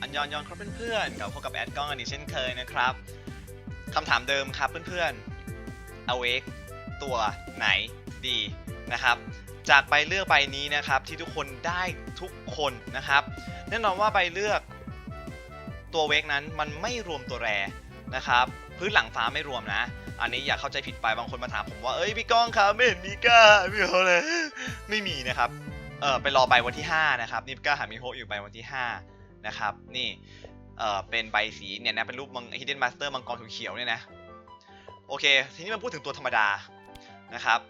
อันยอนยอนครับเพื่อนๆกับพบกับแอดกล้องอันนี้เช่นเคยนะครับคำถามเดิมครับเพื่อนๆ awake ตัวไหนดีนะครับ จากใบเลือกใบนี้นะครับที่ทุกคนได้ทุกคนนะครับแน่นอนว่าใบเลือกตัวเวกนั้นมันไม่รวมตัวแรนะครับ พื้นหลังฟ้าไม่รวมนะ อันนี้อย่าเข้าใจผิดไปบางคนมาถามผมว่าเอ้ยพี่ก้องครับไม่เห็นมีก้าม่เอาเลยไม่มีนะครับเออไปรอใบวันที่ 5 นะครับนิปก้าหามิโฮะอยู่ใบวันที่ 5 นะครับ นี่เออเป็นใบสีเนี่ยนะเป็นรูปมัง Hidden Master มังกรเขียวเนี่ยนะ โอเค ทีนี้มันพูดถึงตัวธรรมดานะครับ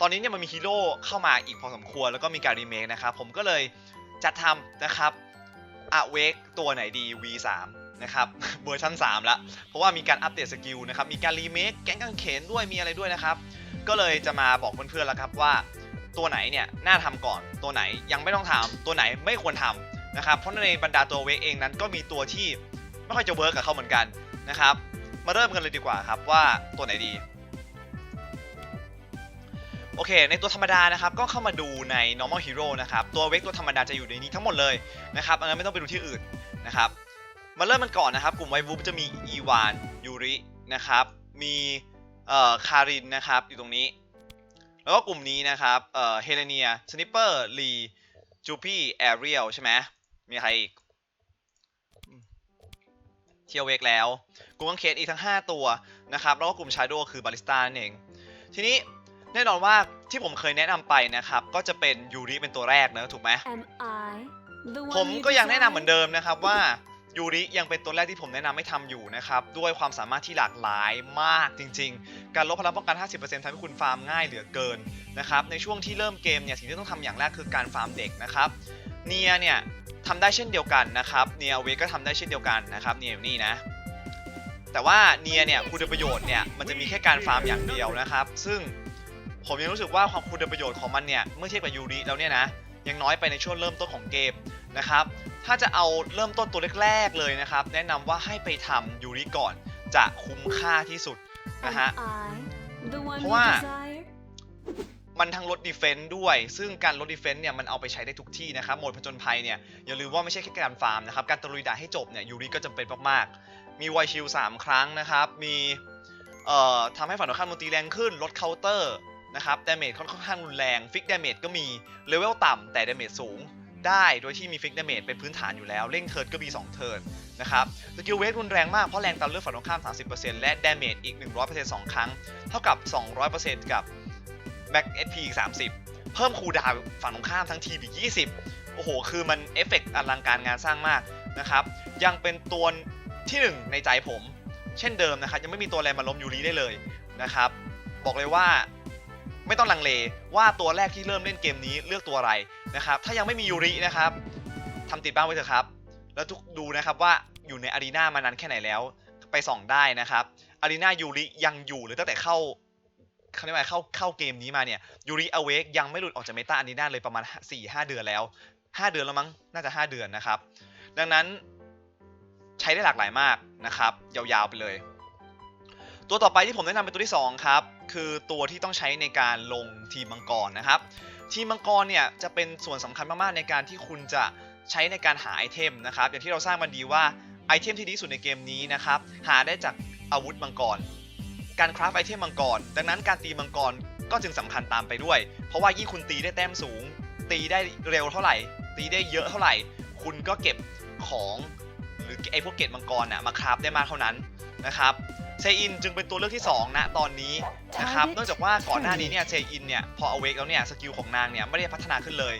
ตอนนี้เนี่ยมันมีฮีโร่เข้ามาอีกพอสมควรแล้วก็มีการรีเมคนะครับ ผมก็เลยจัดทำนะครับอเวกตัวไหนดี V3 นะครับเวอร์ชัน3ละเพราะว่ามีการอัปเดตสกิลนะครับ มีการรีเมคแก๊งกังเขนด้วยมีอะไรด้วยนะครับ ก็เลยจะมาบอกเพื่อนๆแล้วครับว่า ตัวไหนเนี่ยน่าทำก่อนตัวไหนยังไม่ต้องทำตัวไหนไม่ควรทำ นะครับเพราะในบรรดาตัวเวกเองนั้นก็มีตัวที่ไม่ค่อยจะเวิร์กกับเขาเหมือนกันนะครับ มาเริ่มกันเลยดีกว่าครับว่าตัวไหนดีโอเค ในตัวธรรมดานะครับก็เข้ามาดูใน normal hero นะครับ ตัวเวกตัวธรรมดาจะอยู่ในนี้ทั้งหมดเลยนะครับอันนั้นไม่ต้องไปดูที่อื่นนะครับ มาเริ่มมันก่อนนะครับ กลุ่มไววูฟจะมีอีวานยูรินะครับ มีเอ่อคารินนะครับอยู่ตรงนี้ แล้วก็กลุ่มนี้นะครับเอ่อเฮเลเนียสนิปเปอร์ลีจูปี้แอเรียลใช่ไหม มีใครอีกอืมเทียวเวกแล้ว กลุ่มกังเคสอีกทั้ง 5 ตัวนะครับ แล้วก็กลุ่มชาโดคือบาริสต้านั่นเอง ทีนี้แน่นอนว่าที่ผมเคยแนะนำไปนะครับ ก็จะเป็นยูริเป็นตัวแรกนะถูกไหม Am I the one ผม you ก็ยังแนะนำเหมือน desire? เดิมนะครับว่ายูริยังเป็นตัวแรกที่ผมแนะนำให้ทำอยู่นะครับ ด้วยความสามารถที่หลากหลายมากจริง ๆ การลดพลังป้องกัน 50%ทำให้คุณฟาร์มง่ายเหลือเกินนะครับ ในช่วงที่เริ่มเกมเนี่ยสิ่งที่ต้องทำอย่างแรกคือการฟาร์มเด็กนะครับ เนียเนี่ยทำได้เช่นเดียวกันนะครับเนียเวก็ทำได้เช่นเดียวกันนะครับเนียอยู่นี่นะ แต่ว่าเนียเนี่ยคุณประโยชน์เนี่ยมันจะมีแค่การฟาร์มอย่างเดียวนะครับ ซึ่งผมยังรู้สึกว่าความคุณประโยชน์ของมันเนี่ยเมื่อเทียบกับยูริแล้วเนี่ยนะยังน้อยไปในช่วงเริ่มต้นของเกมนะครับ ถ้าจะเอาเริ่มต้นตัวแรกๆเลยนะครับ แนะนำว่าให้ไปทำยูริก่อนจะคุ้มค่าที่สุดนะฮะ Am I the one เพราะ you ว่า desire? มันทั้งลดดีเฟนต์ด้วย ซึ่งการลดดีเฟนต์เนี่ยมันเอาไปใช้ได้ทุกที่นะครับโหมดผจญภัยเนี่ยอย่าลืมว่าไม่ใช่แค่การฟาร์มนะครับการตะลุยด่านให้จบเนี่ยยูริก็จำเป็นมากๆ มีไวชิล3ครั้งนะครับมีเอ่อทำให้ฝั่งตรงข้ามมันตีแรงขึ้นลดเคาน์เตอร์นะครับดาเมจค่อนข้างรุนแรงฟิกดาเมจก็มีเลเวลต่ำแต่ดาเมจสูงได้โดยที่มีฟิกดาเมจเป็นพื้นฐานอยู่แล้ว เร่งเทิร์นก็มี 2 เทิร์นนะครับสกิลเวทรุนแรงมากเพราะแรงตามเลือดฝั่งตรงข้าม 30%และดาเมจอีก 100% 2ครั้ง เท่ากับ 200%กับ แบ็กเอพีอีก30เพิ่มคูดาวฝั่งตรงข้ามทั้งทีมอีก20โอ้โห คือมันเอฟเฟกต์อลังการงานสร้างมากนะครับ ยังเป็นตัวที่1ในใจผม เช่นเดิมนะครับ ยังไม่มีตัวอะไรมาล้มยูริได้เลยนะครับ บอกเลยว่าไม่ต้องลังเลว่าตัวแรกที่เริ่มเล่นเกมนี้เลือกตัวอะไรนะครับ ถ้ายังไม่มียูรินะครับทำติดบ้านไว้เถอะครับ แล้วทุกดูนะครับว่าอยู่ในอารีนามานานแค่ไหนแล้ว ไปส่องได้นะครับอารีนายูริยังอยู่หรือตั้งแต่เข้า เขาเรียกว่าเข้าเข้าเกมนี้มาเนี่ยยูริอเวกยังไม่หลุดออกจากเมตาอารีนาเลยประมาณ 4-5 เดือนแล้ว 5 เดือนแล้วมั้งน่าจะ 5 เดือนนะครับ ดังนั้นใช้ได้หลากหลายมากนะครับ ยาวๆไปเลย ตัวต่อไปที่ผมแนะนำเป็นตัวที่ 2 ครับ คือตัวที่ต้องใช้ในการลงทีมมังกรนะครับ ทีมมังกรเนี่ยจะเป็นส่วนสำคัญมากๆในการที่คุณจะใช้ในการหาไอเทมนะครับ อย่างที่เราทราบกันดีว่าไอเทมที่ดีสุดในเกมนี้นะครับ หาได้จากอาวุธมังกร การคราฟไอเทมมังกร ดังนั้นการตีมังกรก็จึงสำคัญตามไปด้วย เพราะว่ายิ่งคุณตีได้แต้มสูง ตีได้เร็วเท่าไหร่ ตีได้เยอะเท่าไหร่ คุณก็เก็บของหรือไอพวกเกตมังกรน่ะมาคราฟได้มากเท่านั้นนะครับเซอินจึงเป็นตัวเลือกที่2ณตอนนี้นะครับเนื่องจากว่าก่อนหน้านี้เนี่ยเซอินเนี่ยพอเอาเวกแล้วเนี่ยสกิลของนางเนี่ยไม่ได้พัฒนาขึ้นเลย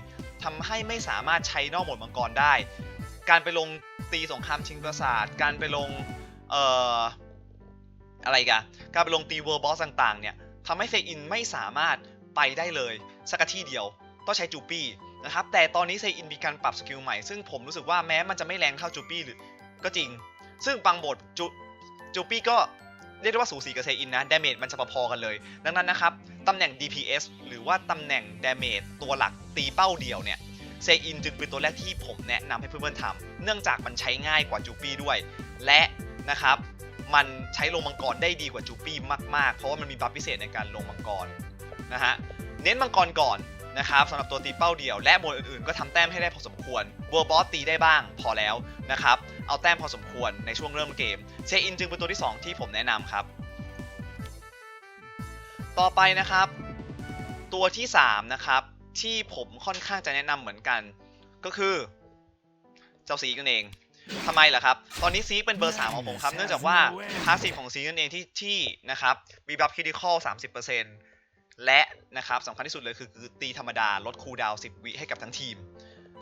ทำให้ไม่สามารถใช้นอกโหมดมังกรได้ การไปลงตีสงครามชิงปราสาท การไปลงเอ่อ อะไรกันการไปลงตีเวอร์บอสต่างๆเนี่ยทำให้เซอินไม่สามารถไปได้เลย สักที่เดียวต้องใช้จูปี้นะครับแต่ตอนนี้เซอินมีการปรับสกิลใหม่ ซึ่งผมรู้สึกว่าแม้มันจะไม่แรงเท่าจูปี้หรือก็จริง ซึ่งบางบทจูจูปี้ก็เรียกได้ว่าสูสีกับเซอินนะดาเมจมันจะพอๆกันเลย ดังนั้นนะครับตำแหน่ง DPS หรือว่าตำแหน่งดาเมจตัวหลักตีเป้าเดียวเนี่ยเซอินจึงเป็นตัวแรกที่ผมแนะนำให้เพื่อนๆทำเนื่องจากมันใช้ง่ายกว่าจูปี้ด้วย และนะครับ มันใช้ลงมังกรได้ดีกว่าจูปี้มากๆ เพราะว่ามันมีบัฟพิเศษในการลงมังกรนะฮะเน้นมังกรก่อนนะครับสำหรับตัวตีเป้าเดียว และโหมดอื่นๆ ก็ทำแต้มให้ได้พอสมควรเวอร์บอสตีได้บ้างพอแล้วนะครับเอาแต้มพอสมควรในช่วงเริ่มเกมเซอินจึงเป็นตัวที่ 2 ที่ผมแนะนำครับ ต่อไปนะครับ ตัวที่3นะครับที่ผมค่อนข้างจะแนะนำเหมือนกัน ก็คือ เจ้าซีกันเอง ทำไมล่ะครับ ตอนนี้ซีเป็นเบอร์3ของผมครับ เนื่องจากว่าพาสซีฟของซีนั่นเองที่ที่นะครับมีบัฟคิดิคอล30%และนะครับสำคัญที่สุดเลยคือคือตีธรรมดาลดคูลดาวน์10 วิให้กับทั้งทีม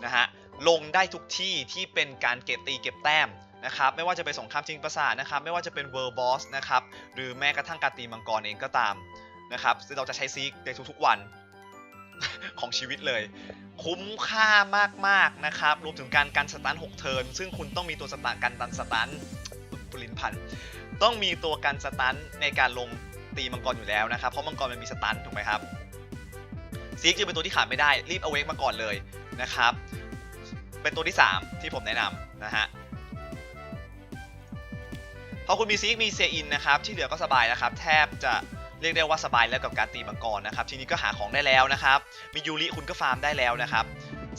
นะฮะลงได้ทุกที่ที่เป็นการเก็บตีเก็บแต้มนะครับไม่ว่าจะเป็นสงครามจริงประสาทนะครับไม่ว่าจะเป็นเวิร์บอสนะครับหรือแม้กระทั่งการตีมังกรเองก็ตามนะครับซึ่งเราจะใช้ซีกในทุกๆวัน ของชีวิตเลย คุ้มค่ามากๆนะครับรวมถึงการกันสตัน6เทิร์นซึ่งคุณต้องมีตัวสตาร์กันตันสตันปุรินพันธ์ต้องมีตัวกันสตันในการลงตีมังกรอยู่แล้วนะครับ เพราะมังกรมันมีสตันถูกไหมครับซีกจึงเป็นตัวที่ขาดไม่ได้ รีบเอาเวกมาก่อนเลยนะครับ เป็นตัวที่ 3 ที่ผมแนะนำนะฮะพอคุณมีซีกมีเซอินนะครับ ที่เหลือก็สบายนะครับ แทบจะ เรียกได้ว่าสบายแล้วกับการตีมังกรนะครับ ทีนี้ก็หาของได้แล้วนะครับ มียูริคุณก็ฟาร์มได้แล้วนะครับ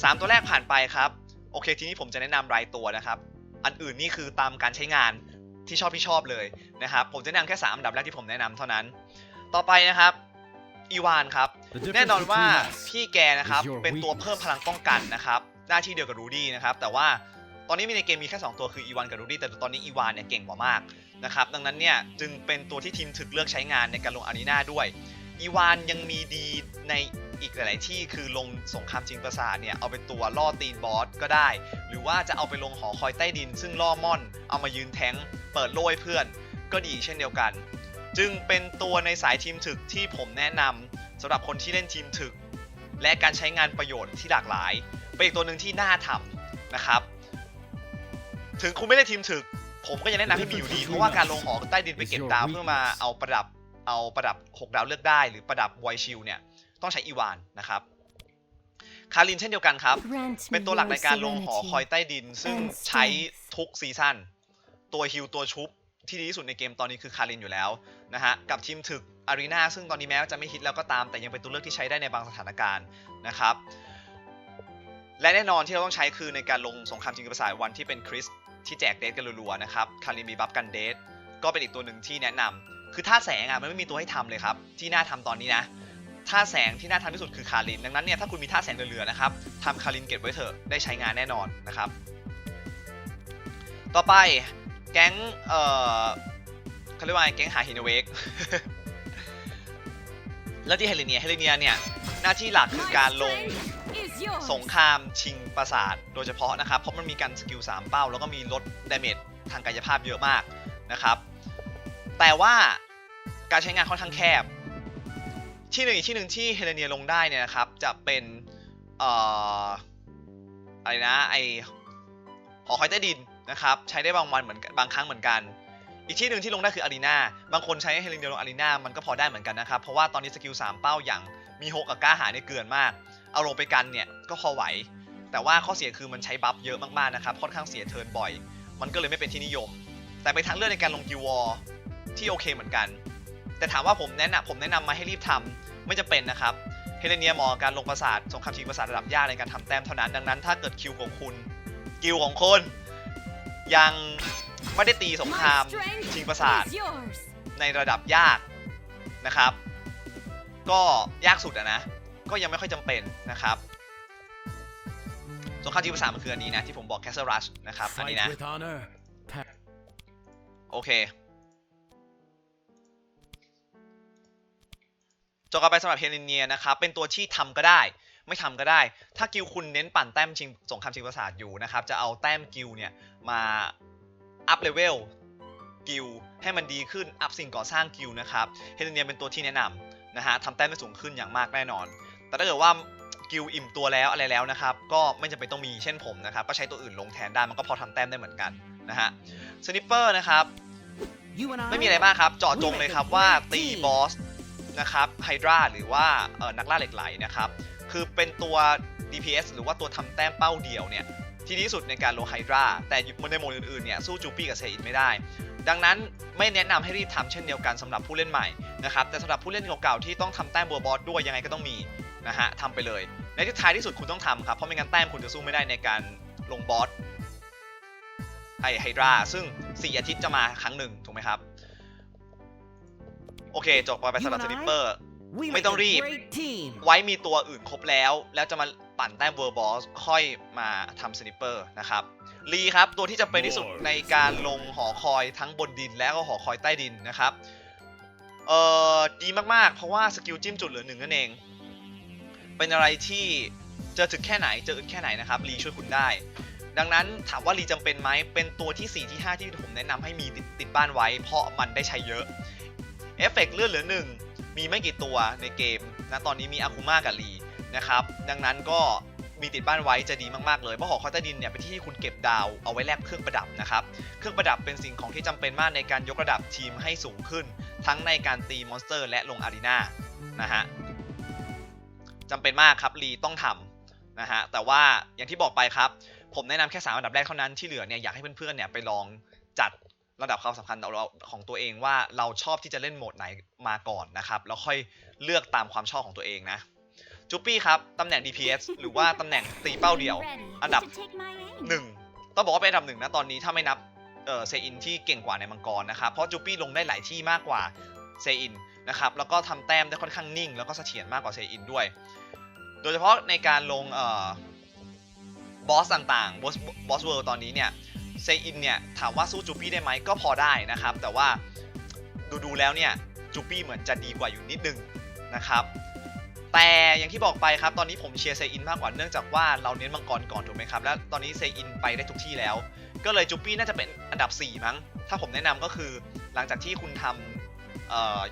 สามตัวแรกผ่านไปครับ โอเค ทีนี้ผมจะแนะนำรายตัวนะครับ อันอื่นนี่คือตามการใช้งานที่ชอบที่ชอบเลยนะครับ ผมจะแนะนำแค่3อันดับแรกที่ผมแนะนำเท่านั้น ต่อไปนะครับอีวานครับ แน่นอนว่าพี่แกนะครับเป็นตัวเพิ่มพลังป้องกันนะครับหน้าที่เดียวกับรูดี้นะครับ แต่ว่า ตอนนี้มีในเกมมีแค่2ตัวคืออีวานกับรูดี้แต่ตอนนี้อีวานเนี่ยเก่งกว่ามากนะครับดังนั้นเนี่ยจึงเป็นตัวที่ทีมถึกเลือกใช้งานในการลงอารีนาด้วยอีวานยังมีดีในอีกหลาย ๆ ที่คือลงสงครามจริงประสาทเนี่ยเอาเป็นตัวล่อตีนบอสก็ได้ หรือว่าจะเอาไปลงหอคอยใต้ดิน ซึ่งล่อม่อนเอามายืนแทงเปิดโล่ให้เพื่อนก็ดีเช่นเดียวกัน จึงเป็นตัวในสายทีมถึกที่ผมแนะนำสำหรับคนที่เล่นทีมถึก และการใช้งานประโยชน์ที่หลากหลาย เป็นอีกตัวหนึ่งที่น่าทำนะครับ ถึงคุณไม่ได้ทีมถึก ผมก็ยังแนะนำให้มีอยู่ดี เพราะว่าการลงหอใต้ดินไปเก็บดาวเพื่อมาเอาประดับเอาประดับ 6 ดาวเลือกได้ หรือประดับไวชิลเนี่ยต้องใช้อีวานนะครับคารินเช่นเดียวกันครับ เป็นตัวหลักในการลงหอคอยใต้ดิน ซึ่งใช้ทุกซีซั่นตัวฮิลตัวชุบที่ดีที่สุดในเกมตอนนี้คือคารินอยู่แล้วนะฮะกับทีมถึกอารีนาซึ่งตอนนี้แม้ว่าจะไม่ฮิตแล้วก็ตาม แต่ยังเป็นตัวเลือกที่ใช้ได้ในบางสถานการณ์นะครับ และแน่นอนที่เราต้องใช้คือในการลงสงครามจริงประสายวันที่เป็นคริส ที่แจกเดทกันรัวๆนะครับคารินมีบัฟกันเดทก็เป็นอีกตัวหนึ่งที่แนะนำคือท่าแสงอะมันไม่มีตัวให้ทำเลยครับ ที่น่าทำตอนนี้นะท่าแสงที่น่าทำที่สุดคือคาริน ดังนั้นเนี่ยถ้าคุณมีท่าแสงเหลือๆนะครับทำคารินเก็บไว้เถอะได้ใช้งานแน่นอนนะครับ ต่อไปแก๊งเอ่อเขาเรียกว่าแก๊งหาฮินเวกแล้วที่เฮเลเนียเฮเลเนียเนี่ยหน้าที่หลักคือการลง สงครามชิงปราสาทโดยเฉพาะนะครับ เพราะมันมีการสกิล3เป้า แล้วก็มีลดดาเมจทางกายภาพเยอะมากนะครับ แต่ว่าการใช้งานค่อนข้างแคบ ที่หนึ่งอีกที่หนึ่งที่เฮเลเนียลงได้เนี่ยนะครับจะเป็นเอ่ออะไรนะไอหอคอยใต้ดินนะครับใช้ได้บางวันเหมือนบางครั้งเหมือนกัน อีกที่หนึ่งที่ลงได้คืออารีนาบางคนใช้เฮเลเนียลงอารีนามันก็พอได้เหมือนกันนะครับ เพราะว่าตอนนี้สกิล3เป้าอย่างมีโฮกับก้าหาเนี่ยเกินมาก เอาลงไปกันเนี่ยก็พอไหว แต่ว่าข้อเสียคือมันใช้บัฟเยอะมากๆนะครับค่อนข้างเสียเทิร์นบ่อย มันก็เลยไม่เป็นที่นิยม แต่ไปนทางเลือกในการลงกิววอร์ที่โอเคเหมือนกัน แต่ถามว่าผมแนะนำผมแนะนำมาให้รีบทำไม่จำเป็นนะครับเฮเลเนียเหมาะกับการลงประสาทสงครามชิงประสาทระดับยากในการทำแต้มเท่านั้นดังนั้น ถ้าเกิดคิวของคุณกิวของคุณยังไม่ได้ตีสงครามชิงประสาทในระดับยากนะครับ ก็ยากสุดอะนะ ก็ยังไม่ค่อยจำเป็นนะครับสงครามชิงประสาทมันคืออันนี้นะที่ผมบอก Castle Rush นะครับ อันนี้นะ with honor. โอเคจบกันไปสำหรับเฮเลเนียนะครับ เป็นตัวที่ทำก็ได้ไม่ทำก็ได้ ถ้ากิลคุณเน้นปั่นแต้มชิงสงครามชิงประสาทอยู่นะครับ จะเอาแต้มกิลเนี่ยมาอัพเลเวลกิลให้มันดีขึ้น อัพสิ่งก่อสร้างกิลนะครับ เฮเลเนียเป็นตัวที่แนะนำนะฮะทำแต้มได้สูงขึ้นอย่างมากแน่นอน แต่ถ้าเกิดว่ากิลอิ่มตัวแล้วอะไรแล้วนะครับ ก็ไม่จำเป็นต้องมีเช่นผมนะครับ ก็ใช้ตัวอื่นลงแทนได้มันก็พอทำแต้มได้เหมือนกันนะฮะสนิปเปอร์นะครับ ไม่มีอะไรมากครับเจาะจงเลยครับว่าตีบอสนะครับไฮดราหรือว่านักล่าเหล็กไหลนะครับ คือเป็นตัว DPS หรือว่าตัวทำแต้มเป้าเดียวเนี่ยที่ดีที่สุดในการลงไฮดราแต่ในโหมดอื่นๆเนี่ยสู้จูปี้กับเซอินไม่ได้ ดังนั้นไม่แนะนำให้รีบทำเช่นเดียวกันสำหรับผู้เล่นใหม่นะครับแต่สำหรับผู้เล่นเก่าๆที่ต้องทำแต้มบัวบอสด้วยยังไงก็ต้องมี นะฮะทำไปเลย ในที่ท้ายที่สุดคุณต้องทำครับ เพราะไม่งั้นแต้มคุณจะสู้ไม่ได้ในการลงบอสไอไฮดราซึ่ง 4 อาทิตย์จะมาครั้งหนึ่งถูกไหมครับ โอเค จบไปสำหรับสนิปเปอร์ We Mày make tao a rịp. great team. ไว้มีตัวอื่นครบแล้ว แล้วจะมาปั่นแต้มเวอร์บอสค่อยมาทำสนิปเปอร์นะครับลีครับตัวที่จะเป็นที่สุดในการลงหอคอยทั้งบนดินและก็หอคอยใต้ดินนะครับเอ่อดีมากๆ เพราะว่าสกิลจิ้มจุดเหลือหนึ่งนั่นเอง เป็นอะไรที่เจอถึงแค่ไหนเจออึดแค่ไหนนะครับลีช่วยคุณได้ ดังนั้นถามว่าลีจำเป็นไหมเป็นตัวที่ 4 ที่ 5 ที่ผมแนะนำให้มีติดติดบ้านไว้ เพราะมันได้ใช้เยอะเอฟเฟกต์เลือนเหลือหนึ่งมีไม่กี่ตัวในเกมนะตอนนี้มีอาคุมากับลีนะครับดังนั้นก็มีติดบ้านไว้จะดีมากๆเลยเพราะหอคอยใต้ดินเนี่ยเป็นที่ที่คุณเก็บดาวเอาไว้แลกเครื่องประดับนะครับเครื่องประดับเป็นสิ่งของที่จำเป็นมากในการยกระดับทีมให้สูงขึ้น ทั้งในการตีมอนสเตอร์ และลงอารีนานะฮะ จำเป็นมากครับลีต้องทำนะฮะแต่ว่าอย่างที่บอกไปครับ ผมแนะนำแค่3อันดับแรกเท่านั้นที่เหลือเนี่ยอยากให้เพื่อนๆเนี่ยไปลองจัดระดับความสำคัญของตัวเองว่าเราชอบที่จะเล่นโหมดไหนมาก่อนนะครับแล้วค่อยเลือกตามความชอบของตัวเองนะจูปี้ครับตำแหน่ง DPS หรือว่าตำแหน่งตีเป้าเดียว อันดับหนึ่งต้องบอกว่าเป็นอันดับหนึ่งนะตอนนี้ถ้าไม่นับเซอินที่เก่งกว่าในมังกรนะครับเพราะจูปี้ลงได้หลายที่มากกว่าเซอิน นะครับแล้วก็ทำแต้มได้ค่อนข้างนิ่ง แล้วก็เสถียรมากกว่าเซอินด้วย โดยเฉพาะในการลงออบอสต่างๆบอสบอสเวิลด์ตอนนี้เนี่ยเซอินเนี่ยถามว่าสู้จูปี้ได้ไหมก็พอได้นะครับ แต่ว่าดูดูๆแล้วเนี่ยจูปี้เหมือนจะดีกว่าอยู่นิดนึงนะครับแต่อย่างที่บอกไปครับตอนนี้ผมเชียร์เซอินมากกว่าเนื่องจากว่าเราเน้นมังกรก่อนถูกไหมครับ แล้วตอนนี้เซอินไปได้ทุกที่แล้ว ก็เลยจูปี้น่าจะเป็นอันดับ 4 มั้ง ถ้าผมแนะนำก็คือหลังจากที่คุณทำเอ่อ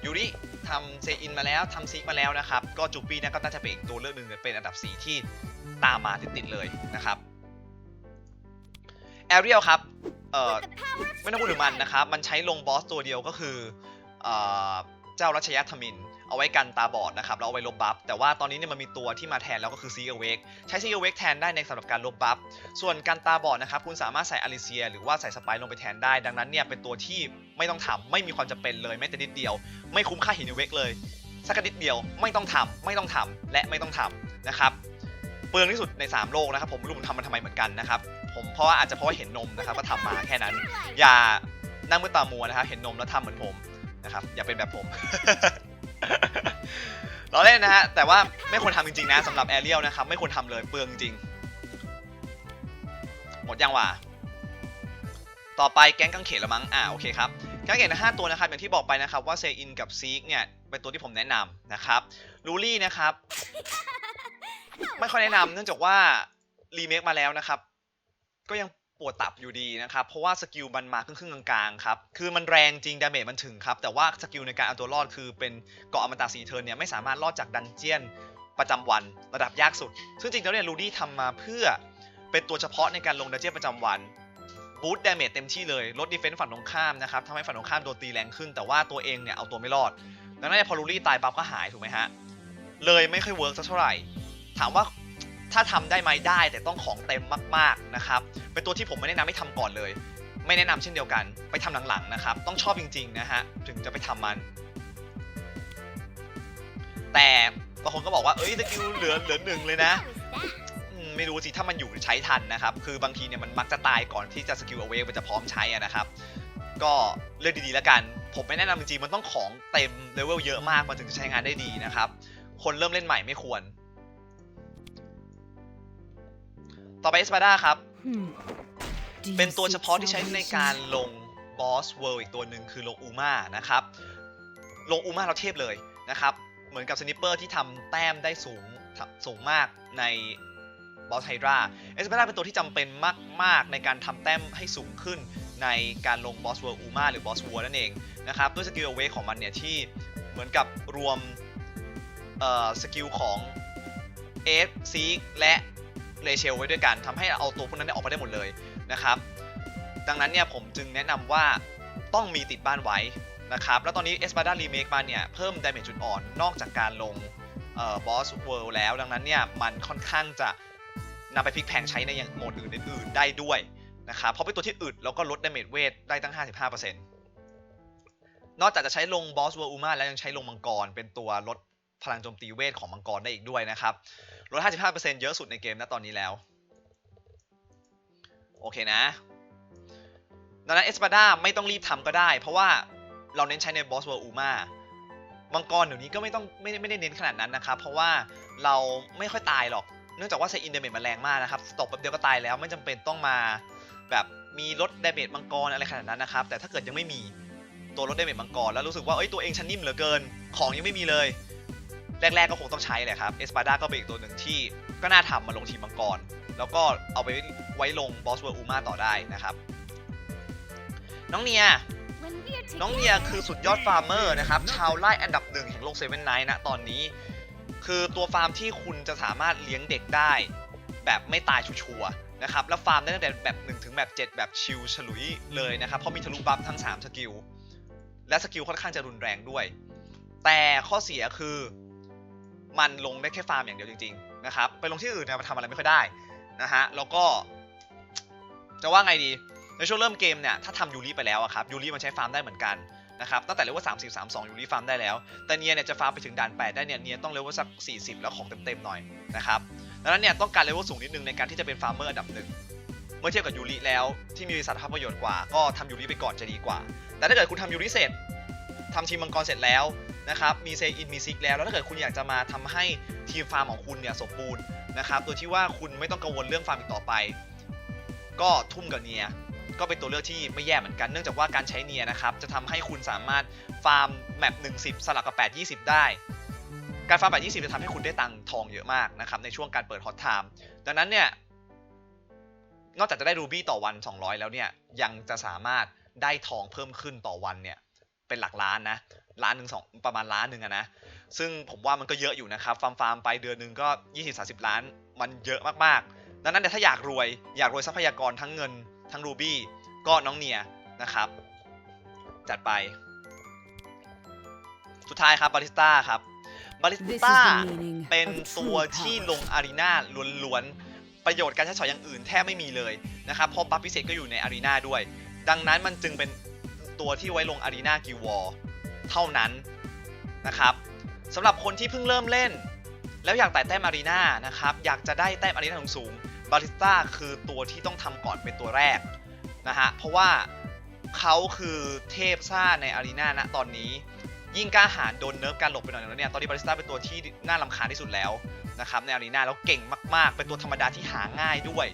ยูริทำเซอินมาแล้วทำซิกมาแล้วนะครับ ก็จูปี้เนะก็น่าจะเป็นอีกตัวเลือกหนึ่งเป็นอันดับ 4 ที่ตามมาติดๆเลยนะครับแอเรียลครับเอ่อไม่ต้องพูดถึงมันนะครับ มันใช้ลงบอสตัวเดียวก็คือเอ่อเจ้ารัชยธมิน เอาไว้กันตาบอดนะครับแล้วเอาไว้ลบบัฟแต่ว่าตอนนี้เนี่ยมันมีตัวที่มาแทนแล้วก็คือซีเอเวกใช้ซีเอเวกแทนได้ในสำหรับการลบบัฟส่วนการตาบอดนะครับคุณสามารถใส่อลิเซีย หรือว่าใส่สไปลงไปแทนได้ ดังนั้นเนี่ยเป็นตัวที่ไม่ต้องทำไม่มีความจำเป็นเลยแม้แต่นิดเดียว ไม่คุ้มค่าหินเวกเลยสักนิดเดียวไม่ต้องทำไม่ต้องทำและไม่ต้องทำนะครับเปลืองที่สุดใน 3 โลกนะครับผมไม่รู้ผมทำมันทำไมเหมือนกันนะครับผมเพราะว่าอาจจะเพราะว่าเห็นนมนะครับก็ทำมาแค่นั้น อย่านั่งมือตามัวนะครับเห็นนมแล้วทำเหมือนผมนะครับอย่าเป็นแบบผม เราเล่นนะฮะ แต่ว่าไม่ควรทำจริงๆนะสำหรับแอเรียลนะครับ ไม่ควรทำเลยเปลืองจริง หมดยังวะต่อไปแก๊งกังเขนละมั้ง อ่าโอเคครับ แก๊งกังเขนทั้งห้าตัวนะครับ อย่างที่บอกไปนะครับว่าเซอินกับซีกเนี่ยเป็นตัวที่ผมแนะนำนะครับลูลี่นะครับ ไม่ค่อยแนะนำเนื่องจากว่ารีเมคมาแล้วนะครับ ก็ยัง วดตับอยู่ดีนะครับ เพราะว่าสกิลมันมาครึ่งๆกลางๆครับ คือมันแรงจริงดาเมจมันถึงครับ แต่ว่าสกิลในการเอาตัวรอดคือเป็นเกาะอมตะสีเทินเนี่ยไม่สามารถรอดจากดันเจียนประจำวันระดับยากสุด ซึ่งจริงๆแล้วเนี่ยลูดี้ทำมาเพื่อเป็นตัวเฉพาะในการลงดันเจียนประจำวันบูตดาเมจเต็มที่เลยลดดีเฟนส์ฝั่งตรงข้ามนะครับทำให้ฝั่งตรงข้ามโดนตีแรงขึ้น แต่ว่าตัวเองเนี่ยเอาตัวไม่รอดดังนั้นเนี่ยพอลูดี้ตายปั๊บก็หายถูกไหมฮะเลยไม่ค่อยเวิร์กสักเท่าไหร่ถามว่าถ้าทำได้ไหมได้แต่ต้องของเต็มมากๆนะครับ เป็นตัวที่ผมไม่แนะนำให้ทำก่อนเลย ไม่แนะนำเช่นเดียวกัน ไปทำหลังๆนะครับ ต้องชอบจริงๆนะฮะถึงจะไปทำมัน แต่บางคนก็บอกว่าเอ้ยสกิลเหลือเหลือหนึ่งเลยนะไม่รู้สิถ้ามันอยู่ใช้ทันนะครับ คือบางทีเนี่ยมันมักจะตายก่อนที่จะสกิลเอาเวมันจะพร้อมใช้นะครับ ก็เลือกดีๆแล้วกัน ผมไม่แนะนำจริงๆมันต้องของเต็มเลเวลเยอะมากมันถึงจะใช้งานได้ดีนะครับ คนเริ่มเล่นใหม่ไม่ควร ต่อไปเอสปาด้าครับ เป็นตัวเฉพาะที่ใช้ในการลงบอสเวิลด์อีกตัวหนึ่งคือลงอูมานะครับ ลงอูมาเราเทียบเลยนะครับ เหมือนกับสนิปเปอร์ที่ทำแต้มได้สูงสูงมากในบอสไฮดราเอสเปร่าเป็นตัวที่จำเป็นมาก ๆ ในการทำแต้มให้สูงขึ้นในการลงบอสเวิลด์อูมาหรือบอสวัวนั่นเองนะครับ ด้วยสกิลเวของมันเนี่ยที่เหมือนกับรวมสกิลของเอฟซีและ เลเชลไว้ด้วยกันทำให้เอาตัวพวกนั้นออกมาได้หมดเลยนะครับ ดังนั้นเนี่ยผมจึงแนะนำว่าต้องมีติดบ้านไว้นะครับ แล้วตอนนี้ e s p a d a Remake มคมาเนี่ยเพิ่ม damage จุดอ่อนนอกจากการลงเอ่อ Boss World แล้วดังนั้นเนี่ยมันค่อนข้างจะนำไปพลิกแพงใช้ในอย่างโหมดอื่นๆได้ด้วยนะครับเพราะเป็นตัวที่อึดแล้วก็ลด damage เวทได้ตั้ง 55%นอกจากจะใช้ลง Boss World Uma แล้วยังใช้ลงมังกรเป็นตัวลด พลังโจมตีเวทของมังกรได้อีกด้วยนะครับลด 55%เยอะสุดในเกมณตอนนี้แล้ว โอเคนะ ดังนั้นเอสปาดาไม่ต้องรีบทำก็ได้ เพราะว่าเราเน้นใช้ในบอสเวอร์อูมามังกรเดี๋ยวนี้ก็ไม่ต้องไม่ได้ไม่ได้เน้นขนาดนั้นนะครับ เพราะว่าเราไม่ค่อยตายหรอก เนื่องจากว่าใช้อินเดเมจมันแรงมากนะครับตกแป๊บเดียวก็ตายแล้วไม่จำเป็นต้องมาแบบมีลดดเมจมังกรอะไรขนาดนั้นนะครับ แต่ถ้าเกิดยังไม่มีตัวลดดเมจมังกรแล้วรู้สึกว่าเอ้ยตัวเองฉันนิ่มเหลือเกิน ของยังไม่มีเลย แรกๆก็คงต้องใช้แหละครับเอสปาดาก็เป็นอีกตัวหนึ่งที่ก็น่าทำมาลงทีมมังกร แล้วก็เอาไปไว้ลงบอสเวอร์อูมาต่อได้นะครับ น้องเนียน้องเนียคือสุดยอดฟาร์มเมอร์นะครับ ชาวไร่อันดับหนึ่งแห่งโลกเซเว่นไนท์นะตอนนี้ คือตัวฟาร์มที่คุณจะสามารถเลี้ยงเด็กได้ แบบไม่ตายชัวร์ๆนะครับ แล้วฟาร์มได้ตั้งแต่แบบ 1 ถึงแบบ 7 แบบชิลฉลุยเลยนะครับ เพราะมีทะลุบัฟทั้ง 3 สกิล และสกิลค่อนข้างจะรุนแรงด้วย แต่ข้อเสียคือ มันลงได้แค่ฟาร์มอย่างเดียวจริงๆนะครับไปลงที่อื่นเนี่ยมันทำอะไรไม่ค่อยได้นะฮะแล้วก็ จะว่าไงดีในช่วงเริ่มเกมเนี่ยถ้าทำยูริไปแล้วอะครับยูริมันใช้ฟาร์มได้เหมือนกันนะครับตั้งแต่เลเวล30 32ยูริฟาร์มได้แล้ว แต่เนียเนี่ยจะฟาร์มไปถึงด่าน8ได้เนี่ยเนียต้องเลเวลสัก40แล้วของเต็มๆหน่อยนะครับดังนั้นเนี่ยต้องการเลเวลสูงนิดนึงในการที่จะเป็นฟาร์มเมอร์อันดับหนึ่งเมื่อเทียบกับยูริแล้วที่มีสาธารณประโยชน์กว่า ก็ทำยูริไปก่อนจะดีกว่า แต่ถ้าเกิดคุณทำยูริเสร็จทำทีมมังกรเสร็จแล้ว นะครับมีเซอินมีซิกแล้วแล้วถ้าเกิดคุณอยากจะมาทำให้ทีมฟาร์มของคุณเนี่ยสมบูรณ์นะครับโดยที่ว่าคุณไม่ต้องกังวลเรื่องฟาร์มอีกต่อไป ก็ทุ่มกับเนียก็เป็นตัวเลือกที่ไม่แย่เหมือนกันเนื่องจากว่าการใช้เนียนะครับจะทำให้คุณสามารถฟาร์มแมป10สลับกับ8 20ได้การฟาร์ม8 20จะทำให้คุณได้ตังทองเยอะมากนะครับในช่วงการเปิดฮอตไทม์ดังนั้นเนี่ยนอกจากจะได้รูบี้ต่อวัน 200 แล้วเนี่ยยังจะสามารถได้ทองเพิ่มขึ้นต่อวันเนี่ยเป็นหลักล้านนะ ล้านหนึ่งสองประมาณล้านหนึ่งอะนะซึ่งผมว่ามันก็เยอะอยู่นะครับฟาร์มฟาร์มไปเดือนหนึ่งก็ 20-30 ล้าน มันเยอะมากๆดังนั้นเนี่ยถ้าอยากรวยอยากรวยทรัพยากรทั้งเงินทั้งรูบี้ก็น้องเนียนะครับ จัดไป สุดท้ายครับบาริสต้าครับบาริส This is ต้า the meaning เป็น of ตัว true ที่ power. ลงอารีนาล้วนๆ ประโยชน์การใช้สอยอย่างอื่นแทบไม่มีเลยนะครับเพราะบัฟพิเศษก็อยู่ในอารีนาด้วย ดังนั้นมันจึงเป็นตัวที่ไว้ลงอารีนากิวอล เท่านั้นนะครับสำหรับคนที่เพิ่งเริ่มเล่น แล้วอยากไต่แต้มอารีนานะครับอยากจะได้แต้มอารีนาสูงบาริสต้าคือตัวที่ต้องทำก่อนเป็นตัวแรกนะฮะเพราะว่าเขาคือเทพซ่าในอารีนาณตอนนี้ ยิ่งกล้าหาญโดนเนิร์ฟการหลบไปหน่อยแล้วเนี่ยตอนนี้บาริสต้าเป็นตัวที่น่าลำคาญที่สุดแล้วนะครับในอารีนาแล้วเก่งมากๆ เป็นตัวธรรมดาที่หาง่ายด้วย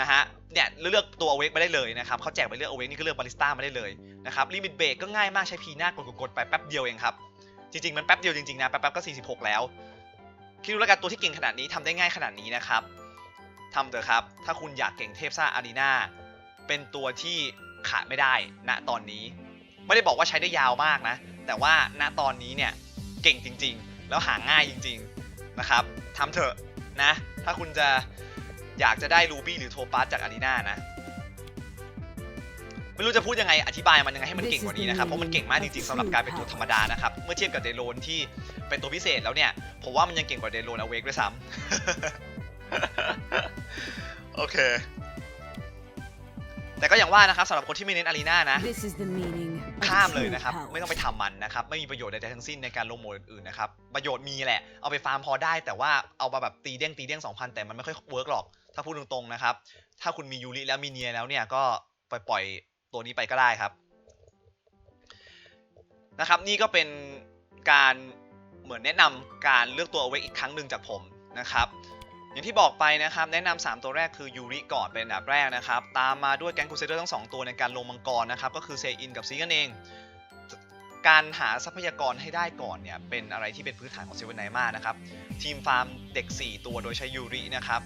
นะฮะ เนี่ยเลือกตัวอเวกมาได้เลยนะครับเขาแจกไปเลือกอเวกนี่ก็เลือกบาริสต้ามาได้เลยนะครับลิมิตเบรกก็ง่ายมากใช้พีหน้ากดกดๆไปแป๊บเดียวเองครับ จริงๆ มันแป๊บเดียวจริงๆนะแป๊บๆก็ 46 แล้ว คิดดูแล้วกันตัวที่เก่งขนาดนี้ทำได้ง่ายขนาดนี้นะครับทำเถอะครับ ถ้าคุณอยากเก่งเทพซ่าอารีนาเป็นตัวที่ขาดไม่ได้ณตอนนี้ ไม่ได้บอกว่าใช้ได้ยาวมากนะ แต่ว่าณตอนนี้เนี่ยเก่งจริง ๆ แล้วหาง่ายจริง ๆนะครับทำเถอะนะ ถ้าคุณจะ อยากจะได้รูบี้หรือโทปัสจากอารีนานะ ไม่รู้จะพูดยังไงอธิบายมันยังไงให้มันเก่งกว่านี้นะครับ เพราะมันเก่งมากจริงๆสำหรับการเป็นตัวธรรมดานะครับ เมื่อเทียบกับเดโลนที่เป็นตัวพิเศษแล้วเนี่ย ผมว่ามันยังเก่งกว่าเดโลนอเวกด้วยซ้ำโอเค แต่ก็อย่างว่านะครับสำหรับคนที่ไม่เน้นอารีนานะ This is the meaning of ข้ามเลย true นะครับ power. ไม่ต้องไปทำมันนะครับ ไม่มีประโยชน์ใดๆทั้งสิ้นในการลงโหมดอื่นๆนะครับ ประโยชน์มีแหละ เอาไปฟาร์มพอได้แต่ว่าเอามาแบบตีเด้งตีเด้ง2,000แต่มันไม่ค่อยเวิร์กหรอก ถ้าพูดตรงๆนะครับ ถ้าคุณมียูริแล้วมีเนียแล้วเนี่ยก็ปล่อยปล่อยตัวนี้ไปก็ได้ครับนะครับ นี่ก็เป็นการเหมือนแนะนำการเลือกตัวเอาไว้อีกครั้งหนึ่งจากผมนะครับอย่างที่บอกไปนะครับแนะนำ3ตัวแรกคือยูริก่อนเป็นอันดับแรกนะครับ ตามมาด้วยแกงคูเซเดอร์ทั้ง 2 ตัวในการลงมังกรนะครับ ก็คือเซอินกับซีกันเอง การหาทรัพยากรให้ได้ก่อนเนี่ยเป็นอะไรที่เป็นพื้นฐานของเซเว่นไนมานะครับทีมฟาร์มเด็ก 4 ตัวโดยใช้ยูรินะครับ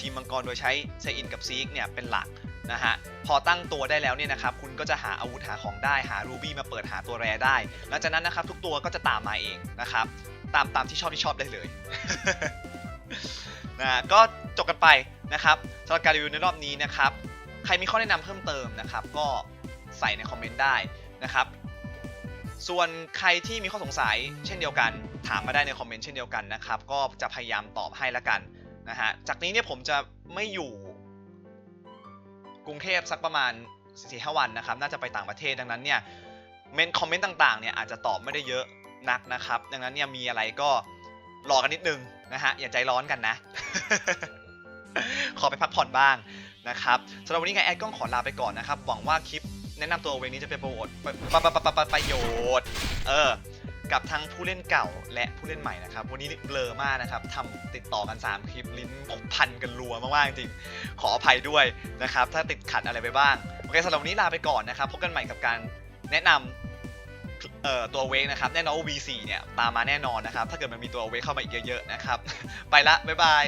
ทีมมังกรโดยใช้เซอินกับซีกเนี่ยเป็นหลักนะฮะพอตั้งตัวได้แล้วเนี่ยนะครับคุณก็จะหาอาวุธหาของได้หารูบี้มาเปิดหาตัวแรได้ หลังจากนั้นนะครับทุกตัวก็จะตามมาเองนะครับตามตามที่ชอบที่ชอบได้เลยนะก็จบกันไปนะครับสำหรับการรีวิวในรอบนี้นะครับใครมีข้อแนะนำเพิ่มเติมนะครับก็ใส่ในคอมเมนต์ได้นะครับ ส่วนใครที่มีข้อสงสัยเช่นเดียวกัน ถามมาได้ในคอมเมนต์เช่นเดียวกันนะครับ ก็จะพยายามตอบให้ละกันนะฮะ จากนี้เนี่ยผมจะไม่อยู่กรุงเทพสักประมาณ4 5วันนะครับ น่าจะไปต่างประเทศดังนั้นเนี่ยเมนคอมเมนต์ต่างๆเนี่ยอาจจะตอบไม่ได้เยอะนักนะครับ ดังนั้นเนี่ยมีอะไรก็รอกันนิดนึงนะฮะ อย่าใจร้อนกันนะ ขอไปพักผ่อนบ้างนะครับสำหรับวันนี้ไงแอดก็ขอลาไปก่อนนะครับ หวังว่าคลิป แนะนำตัวเวนี้จะเป็นประโยชน์ปะปะปะปะปะประโยชน์ เออ กับทั้งผู้เล่นเก่าและผู้เล่นใหม่นะครับ วันนี้เบลอมากนะครับทำติดต่อกัน 3 คลิปลิ้นผมพันกันรัวมากๆจริง ขออภัยด้วยนะครับ ถ้าติดขัดอะไรไปบ้าง โอเคสำหรับวันนี้ลาไปก่อนนะครับ พบกันใหม่กับการแนะนำเอ่อตัวเวกนะครับแน่นอนว่า V4 เนี่ยตามมาแน่นอนนะครับ ถ้าเกิดมันมีตัวเวกเข้ามาอีกเยอะๆนะครับ ไปละ บ๊ายบาย